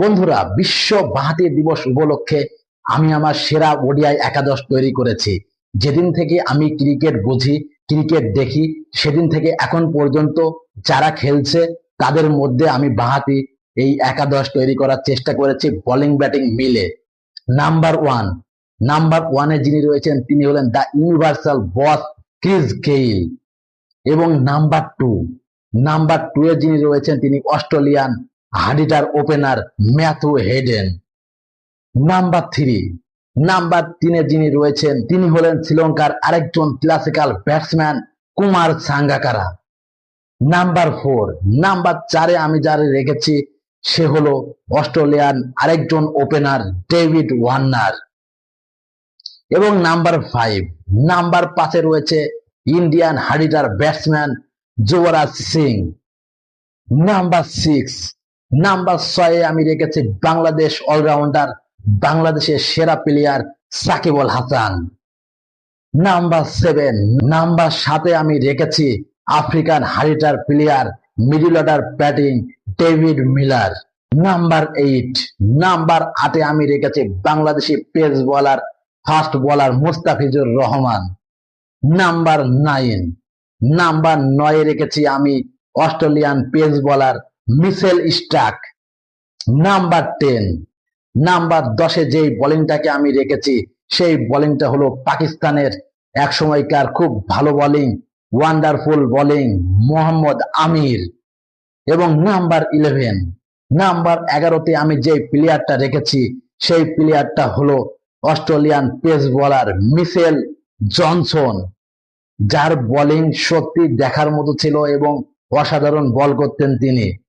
বন্ধুরা, বিশ্ব বাহাতি দিবস উপলক্ষে আমি আমার সেরা ওডিআই একাদশ তৈরি করেছি। যেদিন থেকে আমি ক্রিকেট বুঝি, ক্রিকেট দেখি, সেদিন থেকে এখন পর্যন্ত যারা খেলছে, তাদের মধ্যে আমি বাহাতি এই একাদশ তৈরি করার চেষ্টা করেছি বোলিং ব্যাটিং মিলে। নাম্বার ওয়ান নাম্বার ওয়ানে যিনি রয়েছেন, তিনি হলেন the universal boss Chris Gayle এবং নাম্বার টু নাম্বার টু এ যিনি রয়েছেন, তিনি Australian hard hitter opener Matthew Hayden. Number three. Number তিনে যিনি রয়েছেন, তিনি হলেন শ্রীলঙ্কার আরেকজন classical batsman Kumar Sangakkara. Number four. Number চারে আমি যারে রেখেছি, সে হলো অস্ট্রেলিয়ান আরেকজন ওপেনার ডেভিড ওয়ার্নার। এবং নাম্বার ফাইভ। নাম্বার পাঁচে রয়েছে Indian hard hitter batsman Yuvraj Singh. Number six. Number ছয়ে আমি রেখেছি বাংলাদেশ অলরাউন্ডার বাংলাদেশের সেরা player Shakib Al Hasan. Number seven number সাতে আমি রেখেছি African hard hitter player middle order batting David Miller number eight number আটে আমি রেখেছি Bangladeshi pace bowler fast bowler Mustafizur Rahman. Number nine number নয়ে রেখেছি আমি Australian pace bowler Mitchell Starc number ten. Number দশে যেই বোলিংটাকে আমি রেখেছি, সেই বোলিংটা হলো পাকিস্তানের এক সময়কার খুব ভালো bowling, wonderful bowling, Mohammad Amir. এবং নাম্বার ইলেভেন, নাম্বার এগারোতে আমি যে প্লেয়ারটা রেখেছি, সেই প্লেয়ারটা হলো Australian pace bowler Mitchell Johnson, যার বোলিং সত্যি দেখার মতো ছিল এবং অসাধারণ বল করতেন তিনি।